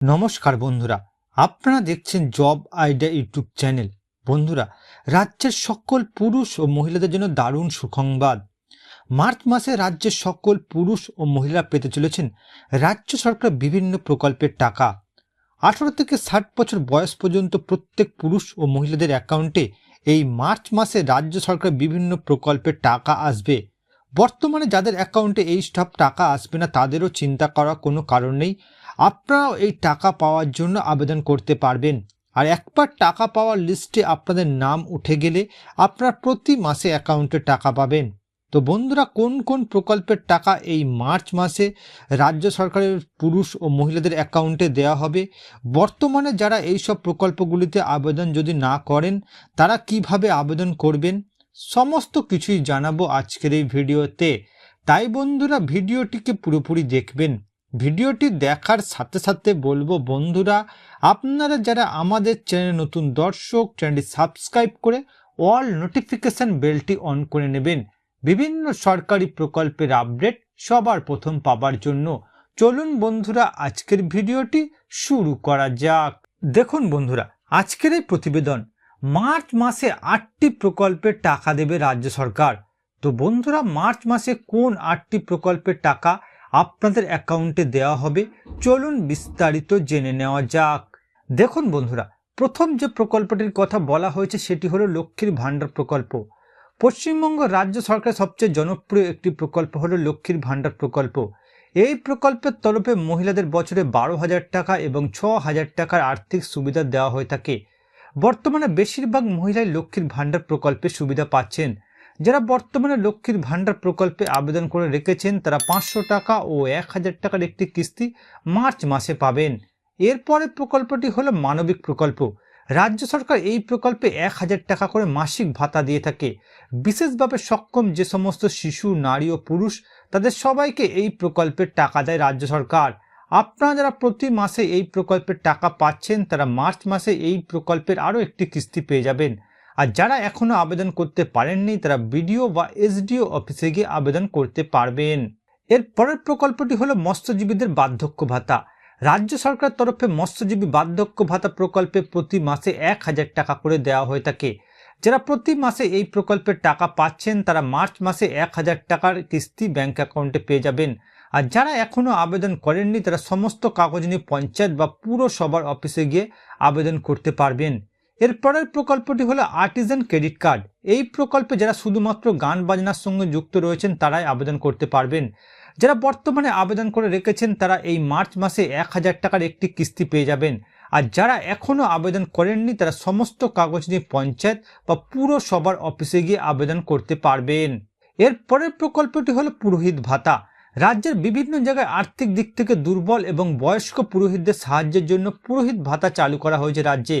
নমস্কার বন্ধুরা, আপনারা দেখছেন জব আইডিয়া ইউটিউব চ্যানেল। বন্ধুরা, রাজ্যের সকল পুরুষ ও মহিলাদের জন্য দারুণ সুসংবাদ। মার্চ মাসে রাজ্যের সকল পুরুষ ও মহিলা পেতে চলেছেন রাজ্য সরকার বিভিন্ন প্রকল্পের টাকা। আঠারো থেকে ষাট বছর বয়স পর্যন্ত প্রত্যেক পুরুষ ও মহিলাদের অ্যাকাউন্টে এই মার্চ মাসে রাজ্য সরকার বিভিন্ন প্রকল্পের টাকা আসবে। বর্তমানে যাদের অ্যাকাউন্টে এই সব টাকা আসবে না, তাদেরও চিন্তা করার কোনো কারণ নেই। আপনারাও এই টাকা পাওয়ার জন্য আবেদন করতে পারবেন। আর একবার টাকা পাওয়ার লিস্টে আপনাদের নাম উঠে গেলে আপনারা প্রতি মাসে অ্যাকাউন্টে টাকা পাবেন। তো বন্ধুরা, কোন কোন প্রকল্পের টাকা এই মার্চ মাসে রাজ্য সরকারের পুরুষ ও মহিলাদের অ্যাকাউন্টে দেওয়া হবে? বর্তমানে যারা এই সব প্রকল্পগুলিতে আবেদন যদি না করেন, তারা কীভাবে আবেদন করবেন? সমস্ত কিছুই জানাব আজকের এই ভিডিওতে। তাই বন্ধুরা, ভিডিওটিকে পুরোপুরি দেখবেন। ভিডিওটি দেখার সাথে সাথে বলব বন্ধুরা, আপনারা যারা আমাদের চ্যানেলে নতুন দর্শক, চ্যানেলটি সাবস্ক্রাইব করে অল নোটিফিকেশন বেলটি অন করে নেবেন। বিভিন্ন সরকারি প্রকল্পের আপডেট সবার প্রথম পাবার জন্য। চলুন বন্ধুরা, আজকের ভিডিওটি শুরু করা যাক। দেখুন বন্ধুরা, আজকের এই প্রতিবেদন, মার্চ মাসে আটটি প্রকল্পের টাকা দেবে রাজ্য সরকার। তো বন্ধুরা, মার্চ মাসে কোন আটটি প্রকল্পের টাকা আপনাদের অ্যাকাউন্টে দেওয়া হবে। চলুন বিস্তারিত জেনে নেওয়া যাক। দেখুন বন্ধুরা, প্রথম যে প্রকল্পটির কথা বলা হয়েছে সেটি হলো লক্ষ্মীর ভাণ্ডার প্রকল্প। পশ্চিমবঙ্গ রাজ্য সরকারের সবচেয়ে জনপ্রিয় একটি প্রকল্প হলো লক্ষ্মীর ভাণ্ডার প্রকল্প। এই প্রকল্পের তরফে মহিলাদের বছরে বারো হাজার টাকা এবং ছ হাজার টাকার আর্থিক সুবিধা দেওয়া হয়ে থাকে। বর্তমানে বেশিরভাগ মহিলাই লক্ষ্মীর ভাণ্ডার প্রকল্পের সুবিধা পাচ্ছেন। যারা বর্তমানে লক্ষ্মীর ভাণ্ডার প্রকল্পে আবেদন করে রেখেছেন, তারা পাঁচশো টাকা ও এক হাজার টাকার একটি কিস্তি মার্চ মাসে পাবেন। এরপরে প্রকল্পটি হলো মানবিক প্রকল্প। রাজ্য সরকার এই প্রকল্পে এক হাজার টাকা করে মাসিক ভাতা দিয়ে থাকে। বিশেষভাবে সক্ষম যে সমস্ত শিশু, নারী ও পুরুষ, তাদের সবাইকে এই প্রকল্পের টাকা দেয় রাজ্য সরকার। আপনারা যারা প্রতি মাসে এই প্রকল্পের টাকা পাচ্ছেন, তারা মার্চ মাসে এই প্রকল্পের আরও একটি কিস্তি পেয়ে যাবেন। আর যারা এখনও আবেদন করতে পারেননি, তারা বিডিও বা এসডিও অফিসে গিয়ে আবেদন করতে পারবেন। এর পরের প্রকল্পটি হলো মৎস্যজীবীদের বার্ধক্য ভাতা। রাজ্য সরকার তরফে মৎস্যজীবী বার্ধক্য ভাতা প্রকল্পে প্রতি মাসে এক হাজার টাকা করে দেওয়া হয়ে থাকে। যারা প্রতি মাসে এই প্রকল্পের টাকা পাচ্ছেন, তারা মার্চ মাসে এক হাজার টাকার কিস্তি ব্যাংক অ্যাকাউন্টে পেয়ে যাবেন। আর যারা এখনও আবেদন করেননি, তারা সমস্ত কাগজ নিয়ে পঞ্চায়েত বা পুরসভার অফিসে গিয়ে আবেদন করতে পারবেন। এর পরের প্রকল্পটি হলো আর্টিজান ক্রেডিট কার্ড। এই প্রকল্পে যারা শুধুমাত্র গান বাজনার সঙ্গে যুক্ত রয়েছেন, তারাই আবেদন করতে পারবেন। যারা বর্তমানে আবেদন করে রেখেছেন, তারা এই মার্চ মাসে এক হাজার টাকার একটি কিস্তি পেয়ে যাবেন। আর যারা এখনও আবেদন করেননি, তারা সমস্ত কাগজ নিয়ে পঞ্চায়েত বা পুরসভার অফিসে গিয়ে আবেদন করতে পারবেন। এর পরের প্রকল্পটি হলো পুরোহিত ভাতা। রাজ্যের বিভিন্ন জায়গায় আর্থিক দিক থেকে দুর্বল এবং বয়স্ক পুরোহিতদের সাহায্যের জন্য পুরোহিত ভাতা চালু করা হয়েছে রাজ্যে।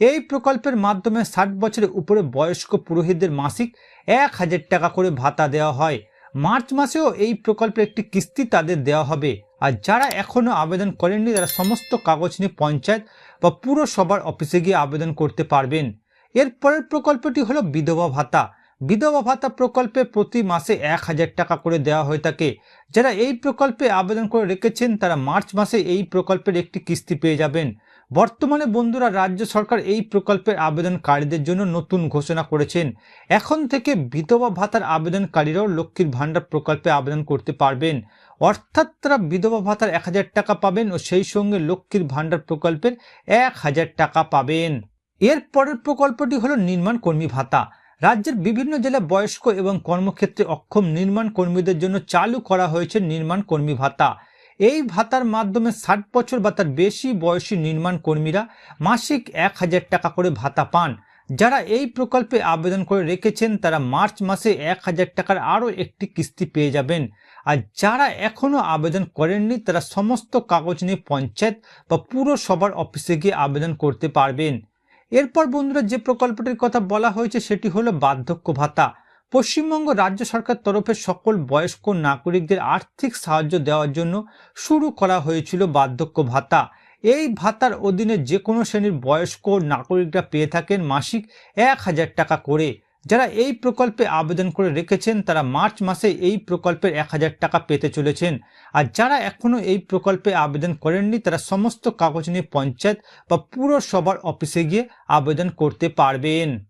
এই প্রকল্পের মাধ্যমে ষাট বছরের উপরে বয়স্ক পুরোহিতদের মাসিক এক হাজার টাকা করে ভাতা দেওয়া হয়। মার্চ মাসেও এই প্রকল্পের একটি কিস্তি তাদের দেওয়া হবে। আর যারা এখনও আবেদন করেননি, তারা সমস্ত কাগজ নিয়ে পঞ্চায়েত বা পুরসভার অফিসে গিয়ে আবেদন করতে পারবেন। এর পরের প্রকল্পটি হলো বিধবা ভাতা। বিধবা ভাতা প্রকল্পে প্রতি মাসে এক হাজার টাকা করে দেওয়া হয়ে থাকে। যারা এই প্রকল্পে আবেদন করে রেখেছেন, তারা মার্চ মাসে এই প্রকল্পের একটি কিস্তি পেয়ে যাবেন। বর্তমানে বন্ধুরা রাজ্য সরকার এই প্রকল্পের আবেদনকারীদের জন্য নতুন ঘোষণা করেছেন। এখন থেকে বিধবা ভাতার আবেদনকারীরাও লক্ষ্মীর ভাণ্ডার প্রকল্পে আবেদন করতে পারবেন। অর্থাৎ তারা বিধবা ভাতার এক হাজার টাকা পাবেন ও সেই সঙ্গে লক্ষ্মীর ভাণ্ডার প্রকল্পের এক হাজার টাকা পাবেন। এর পরের প্রকল্পটি হলো নির্মাণ কর্মী ভাতা। রাজ্যের বিভিন্ন জেলায় বয়স্ক এবং কর্মক্ষেত্রে অক্ষম নির্মাণ কর্মীদের জন্য চালু করা হয়েছে নির্মাণ কর্মী ভাতা। এই ভাতার মাধ্যমে ষাট বছর বা তার বেশি বয়সী নির্মাণ কর্মীরা মাসিক এক হাজার টাকা করে ভাতা পান। যারা এই প্রকল্পে আবেদন করে রেখেছেন, তারা মার্চ মাসে এক হাজার টাকার আরও একটি কিস্তি পেয়ে যাবেন। আর যারা এখনও আবেদন করেননি, তারা সমস্ত কাগজ নিয়ে পঞ্চায়েত বা পুরসভার অফিসে গিয়ে আবেদন করতে পারবেন। এরপর বন্ধুরা, যে প্রকল্পটির কথা বলা হয়েছে, সেটি হলো বার্ধক্য ভাতা। পশ্চিমবঙ্গ রাজ্য সরকার তরফে সকল বয়স্ক নাগরিকদের আর্থিক সাহায্য দেওয়ার জন্য শুরু করা হয়েছিল বার্ধক্য ভাতা। এই ভাতার অধীনে যে কোনো শ্রেণির বয়স্ক নাগরিকরা পেয়ে থাকেন মাসিক এক হাজার টাকা করে। যারা এই প্রকল্পে আবেদন করে রেখেছেন, তারা মার্চ মাসে এই প্রকল্পের এক হাজার টাকা পেতে চলেছেন। আর যারা এখনও এই প্রকল্পে আবেদন করেননি, তারা সমস্ত কাগজ নিয়ে পঞ্চায়েত বা পুরসভার অফিসে গিয়ে আবেদন করতে পারবেন।